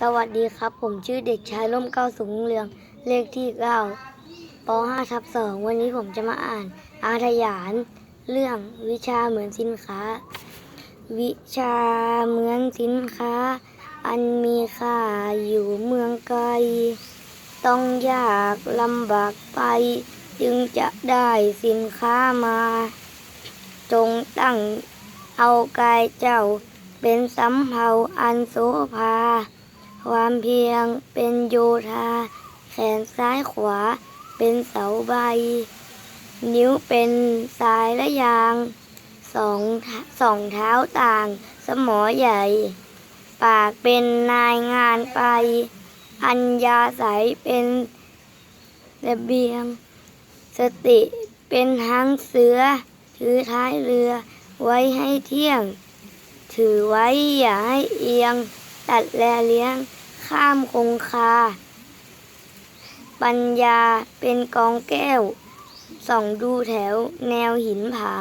สวัสดีครับ ผมชื่อเด็กชายร่มเก้าสูงเรืองเลขที่เก้าป .5 ทับ2วันนี้ผมจะมาอ่าน อาทยาน เรื่องวิชาเหมือนสินค้า วิชาเหมือนสินค้า อันมีค่าอยู่เมืองไกล ต้องยากลำบากไป จึงจะได้สินค้ามา จงตั้งเอากายเจ้าเป็นสำเภาอันโสภา ความเพียงเป็นโยธา แขนซ้ายขวา เป็นเสาใบ นิ้วเป็นสายและยางสองสองเท้าต่าง สมอใหญ่ ปากเป็นนายงานไป อัญญาสายเป็นระเบียง สติเป็นหางเสือ ถือท้ายเรือไว้ให้เที่ยง ถือไว้อย่าให้เอียง ตัดแลเลี้ยง ข้ามคงคา ปัญญาเป็นกองแก้ว ส่องดูแถวแนวหินผา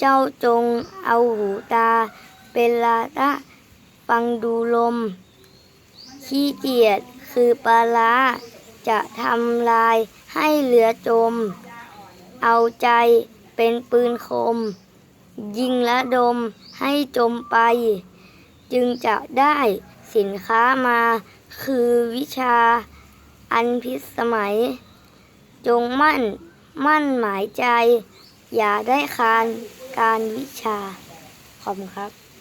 เจ้าจงเอาหูตา เป็นลาตะฟังดูลม ขี้เกียจคือปลาร้าจะทำลายให้เหลือจม เอาใจเป็นปืนคม ยิงและดมให้จมไป จึงจะได้สินค้ามาคือวิชาอันพิสมัย จงมั่นมั่นหมายใจ อย่าได้คานการวิชา ขอบคุณครับ